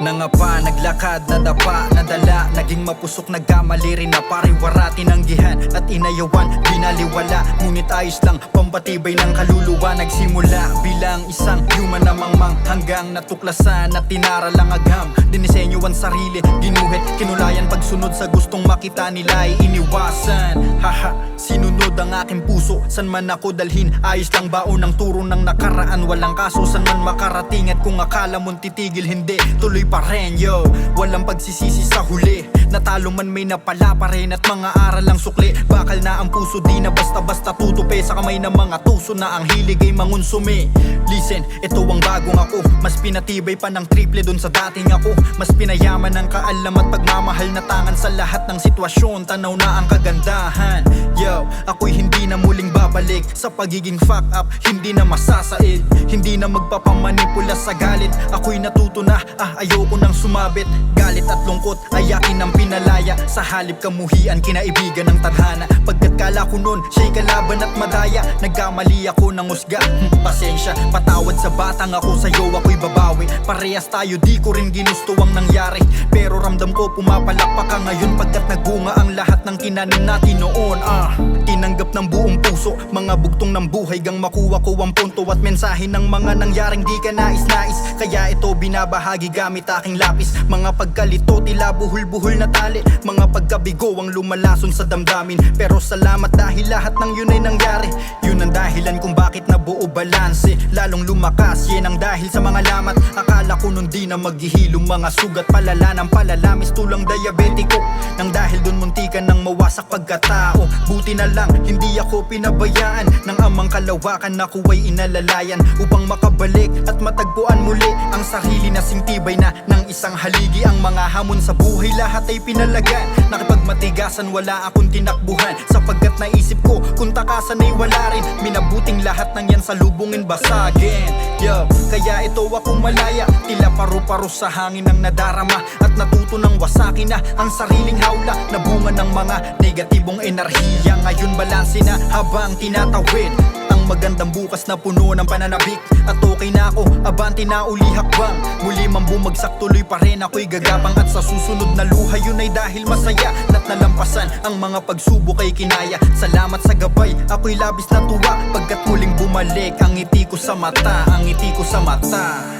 Nangapa, naglakad, nadapa, nadala Naging mapusok, nagkamali rin na pariwara Tinanggihan at inayawan, binaliwala Ngunit ayos lang, pambatibay ng kaluluwa Nagsimula, bilang isang human na mangmang Hanggang natuklasan at tinara lang agam Dinisenyo ang sarili, ginuhit, kinulayan Pagsunod sa gustong makita nila ay iniwasan. Haha, sinunod ang aking puso. San man ako dalhin, ayos lang baon ng turo ng nakaraan? Walang kaso, san man makarating At kung akala mong titigil, hindi. Tuloy pa rin, yo. Walang pagsisisi sa huli Natalo man may napala pa rin At mga aral lang sukli. Bakal na ang puso, di na basta-basta tutupi. Sa kamay ng mga tuso na ang hilig ay mangunsumi. Listen, ito ang bagong ako. Mas pinatibay pa ng triple dun sa dating ako. Mas pinayaman ng kaalam at pagmamahal na tangan Sa lahat ng sitwasyon, tanaw na ang kagandahan. Yo, ako'y hindi na muling babalik. Sa pagiging fuck up, hindi na masasaid. Hindi na magpapamanipula sa galit. Ako'y natuto na, ah ayoko nang sumabit. Galit at lungkot ay akin ang pinalaya. Sa halip kamuhian, kinaibigan ng tadhana. Pagkat kala ko nun, siya'y kalaban at madaya. Nagkamali ako ng usga, hmm, pasensya Patawad sa batang ako. Sa'yo, ako'y babawi. Parehas tayo, di ko rin ginusto ang nangyari. Pero ramdam ko pumapalakpak ka ngayon. Pagkat nagbunga ang lahat ng tinanim natin noon ah, Tinanggap ng buong puso. Mga bugtong ng buhay gang makuha ko ang punto At mensahe ng mga nangyaring di ka nais-nais. Kaya ito binabahagi gamit aking lapis. Mga pagkalito tila buhol-buhol na tali. Mga pagkabigo ang lumalason sa damdamin. Pero salamat dahil lahat ng yun ay nangyari. Yun ang dahilan kung bakit nabuo balanse. Lalong lumakas, yan ang dahil sa mga lamat. Akala ko nun di na maghihilong mga sugat. Palala ng palalamis tulang diabetiko. Nang dahil dun muntikan ng mawasak pagkatao. Buti na lang, hindi ako pinabayaan Ng amang kalawakan. Ako ay inalalayan Upang makabalik at matagpuan muli Ang sarili na singtibay na ng isang haligi. Ang mga hamon sa buhay lahat ay pinalagan Nakipagmatigasan wala akong tinakbuhan. Naisip ko kung takasan ay wala rin Minabuting lahat ng yan sa lubungin basagin. Yo, kaya ito ako malaya. Tila paru-paro sa hangin ang nadarama At natuto ng wasaki na ang sariling hawla Na bunga ng mga negatibong enerhiya. Ngayon balanse na habang tinatawid Ang magandang bukas na puno ng pananabik. At okay na ako, abanti na uli hakbang. Muli man bumagsak tuloy pa rin ako'y gagapang. At sa susunod na luha yun ay dahil masaya. Na't nalampasan ang mga pagsubok ay kinaya. Salamat sa gabay, ako'y labis na tuwa. Pagkat muling bumalik ang ngiti ko sa mata Ang ngiti ko sa mata